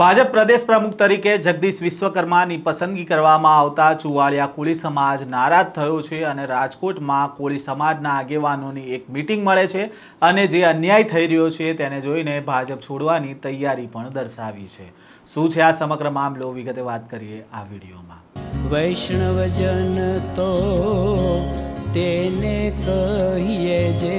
ભાજપ પ્રદેશ પ્રમુખ તરીકે જગદીશ વિશ્વકર્માની પસંદગી કરવામાં આવતા ચુવાડિયા કોળી સમાજ નારાજ થયો છે અને રાજકોટમાં કોળી સમાજના આગેવાનોની એક મિટિંગ મળે છે અને જે અન્યાય થઈ રહ્યો છે તેને જોઈને ભાજપ છોડવાની તૈયારી પણ દર્શાવી છે. શું છે આ સમગ્ર મામલો? વિગતે વાત કરીએ આ વિડીયોમાં. વૈષ્ણવજન તો તેને કહીએ જે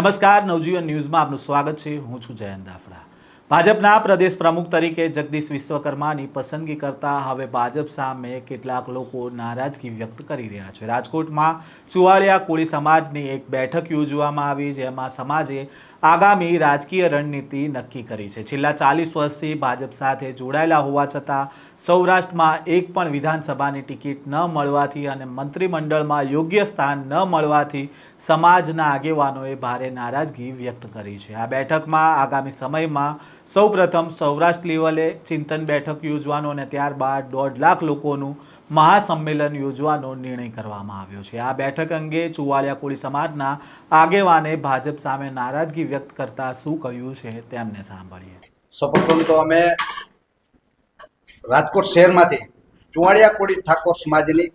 નમસ્કાર નવજીવન ન્યૂઝમાં આપનું સ્વાગત છે. હું છું જયંત દાફડા. ભાજપના પ્રદેશ પ્રમુખ તરીકે જગદીશ વિશ્વકર્માની પસંદગી કરતા હવે ભાજપ સામે કેટલાક લોકો નારાજગી વ્યક્ત કરી રહ્યા છે. રાજકોટમાં ચુવાડિયા કોળી સમાજની એક બેઠક યોજવામાં આવી જેમાં સમાજે આગામી રાજકીય રણનીતિ નક્કી કરી છે. છેલ્લા ચાલીસ વર્ષથી ભાજપ સાથે જોડાયેલા હોવા છતાં સૌરાષ્ટ્રમાં એક પણ વિધાનસભાની ટિકિટ ન મળવાથી અને મંત્રીમંડળમાં યોગ્ય સ્થાન ન મળવાથી સમાજના આગેવાનોએ ભારે નારાજગી વ્યક્ત કરી છે. આ બેઠકમાં આગામી સમયમાં સૌપ્રથમ સૌરાષ્ટ્ર લેવલે ચિંતન બેઠક યોજવાનો અને ત્યારબાદ દોઢ લાખ લોકોનું મહાસંમેલન યોજવાનો નિર્ણય કરવામાં આવ્યો છે. આ બેઠક અંગે ચુવાડિયા કોળી સમાજના આગેવાને ભાજપ સામે નારાજગી વ્યક્ત કરતા શું કહ્યું છે તેમને સાંભળીએ. સૌપ્રથમ તો અમે રાજકોટ શહેરમાંથી ચુવાડિયા કોળી ઠાકોર સમાજની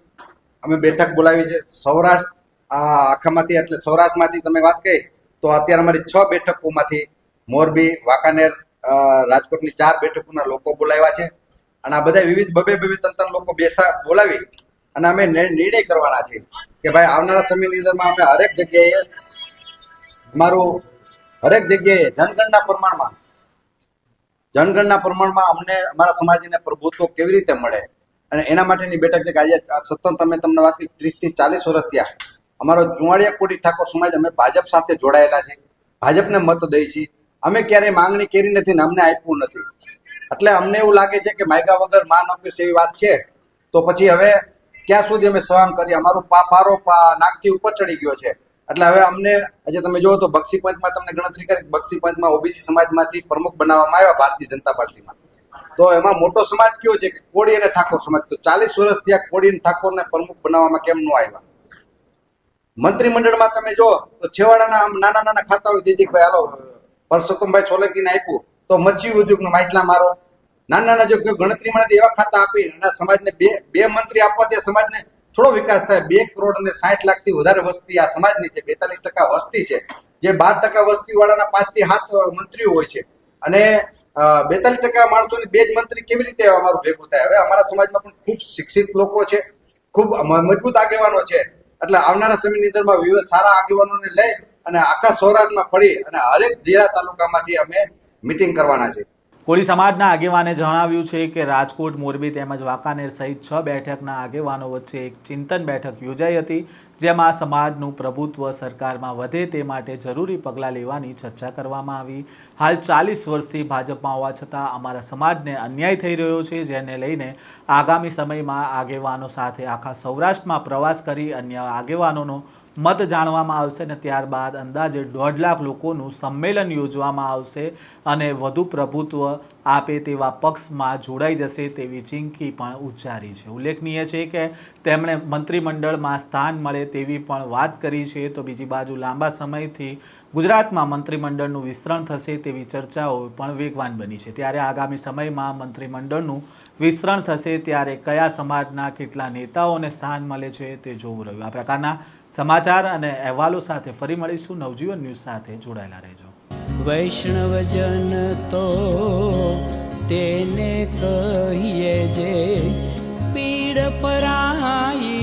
અમે બેઠક બોલાવી છે. સૌરાષ્ટ્ર, આ આખામાંથી એટલે સૌરાષ્ટ્રમાંથી તમે વાત કરી, તો અત્યારે અમારી છ બેઠકોમાંથી મોરબી, વાંકાનેર રાજકોટની ચાર બેઠકોના લોકો બોલાવ્યા છે. અને આ બધા વિવિધ બબે બબે ત્રણ લોકો બેસા બોલાવી અને અમે નિર- નિર્ણય કરવાના છે કે ભાઈ આવનારા સમયની અંદરમાં અમે હરેક જગ્યાએ અમારું હરેક જગ્યાએ જનગણના પ્રમાણમાં જનગણના પ્રમાણમાં અમને અમારા સમાજને પ્રભુત્વ કેવી રીતે મળે અને એના માટેની બેઠક છે કે આજે સતત અમે તમને વાત કરી ત્રીસથી ચાલીસ વર્ષ થયા. અમારો ચુવાડિયા કોટી ઠાકોર સમાજ અમે ભાજપ સાથે જોડાયેલા છે. ભાજપને મત દઈ છીએ અમે ક્યારેય માંગણી કરી નથી ને અમને આપ્યું નથી. એટલે અમને એવું લાગે છે કે માયગા વગર માન અપીશ એવી વાત છે. તો પછી હવે ક્યાં સુધી અમે સહન કરીએ? અમારું પા પારો નાકથી ઉપર ચડી ગયો છે. એટલે હવે અમને, આજે તમે જુઓ તો બક્ષી પંચમાં તમને ગણતરી કરી, બક્ષી પંચમાં ઓબીસી સમાજમાંથી પ્રમુખ બનાવવામાં આવ્યા ભારતીય જનતા પાર્ટીમાં. તો એમાં મોટો સમાજ કયો છે કે કોળી અને ઠાકોર સમાજ? તો ચાલીસ વર્ષ આ કોળી અને ઠાકોરને પ્રમુખ બનાવવામાં કેમ ન આવ્યા? મંત્રીમંડળમાં તમે જો તો છેવાડાના આમ નાના નાના ખાતા હોય દીદીભાઈ હાલો પરસોત્તમભાઈ સોલંકીને આપ્યું, તો મચ્છી ઉદ્યોગનો માછલા મારો. નાના નાના જો ગણતરીમાં એવા ખાતા આપી અને સમાજને બે બે મંત્રી આપવા તે સમાજને થોડો વિકાસ થાય. બે કરોડ અને સાઠ લાખથી વધારે વસ્તી આ સમાજની છે, બેતાલીસ ટકા વસ્તી છે. જે બાર ટકા વસ્તી વાળાના પાંચથી સાત મંત્રીઓ હોય છે. અને બેતાલીસ ટકા માણસોની બે જ મંત્રી કેવી રીતે અમારું ભેગું થાય? હવે અમારા સમાજમાં પણ ખૂબ શિક્ષિત લોકો છે, ખૂબ મજબૂત આગેવાનો છે. એટલે આવનારા સમયની અંદરમાં સારા આગેવાનોને લઈ અને આખા સૌરાષ્ટ્રમાં ફરી અને હરેક જિલ્લા તાલુકામાંથી અમે મિટિંગ કરવાના છે કોળી સમાજના આગેવાને જણાવ્યું છે કે રાજકોટ, મોરબી તેમજ વાંકાનેર સહિત છ બેઠકના આગેવાનો વચ્ચે એક ચિંતન બેઠક યોજાઈ હતી, જેમાં સમાજનું પ્રભુત્વ સરકારમાં વધે તે માટે જરૂરી પગલાં લેવાની ચર્ચા કરવામાં આવી. હાલ ચાલીસ વર્ષથી ભાજપમાં હોવા છતાં અમારા સમાજને અન્યાય થઈ રહ્યો છે, જેને લઈને આગામી સમયમાં આગેવાનો સાથે આખા સૌરાષ્ટ્રમાં પ્રવાસ કરી અન્ય આગેવાનોનો મત જાણવામાં આવશે અને ત્યારબાદ અંદાજે દોઢ લાખ લોકોનું સંમેલન યોજવામાં આવશે અને વધુ પ્રભુત્વ આપે તેવા પક્ષમાં જોડાઈ જશે તેવી ચીમકી પણ ઉચ્ચારી છે. ઉલ્લેખનીય છે કે તેમણે મંત્રીમંડળમાં સ્થાન મળે તેવી પણ વાત કરી છે. તો બીજી બાજુ લાંબા સમયથી ગુજરાતમાં મંત્રીમંડળનું વિસ્તરણ થશે તેવી ચર્ચાઓ પણ વેગવાન બની છે. ત્યારે આગામી સમયમાં મંત્રીમંડળનું વિસ્તરણ થશે ત્યારે કયા સમાજના કેટલા નેતાઓને સ્થાન મળે છે તે જોવું રહ્યું. આ પ્રકારના સમાચાર અને અહેવાલો સાથે ફરી મળીશું. નવજીવન ન્યૂઝ સાથે જોડાયેલા રહેજો. વૈષ્ણવજન તો તેને કહીએ જે પીડ પરાઈ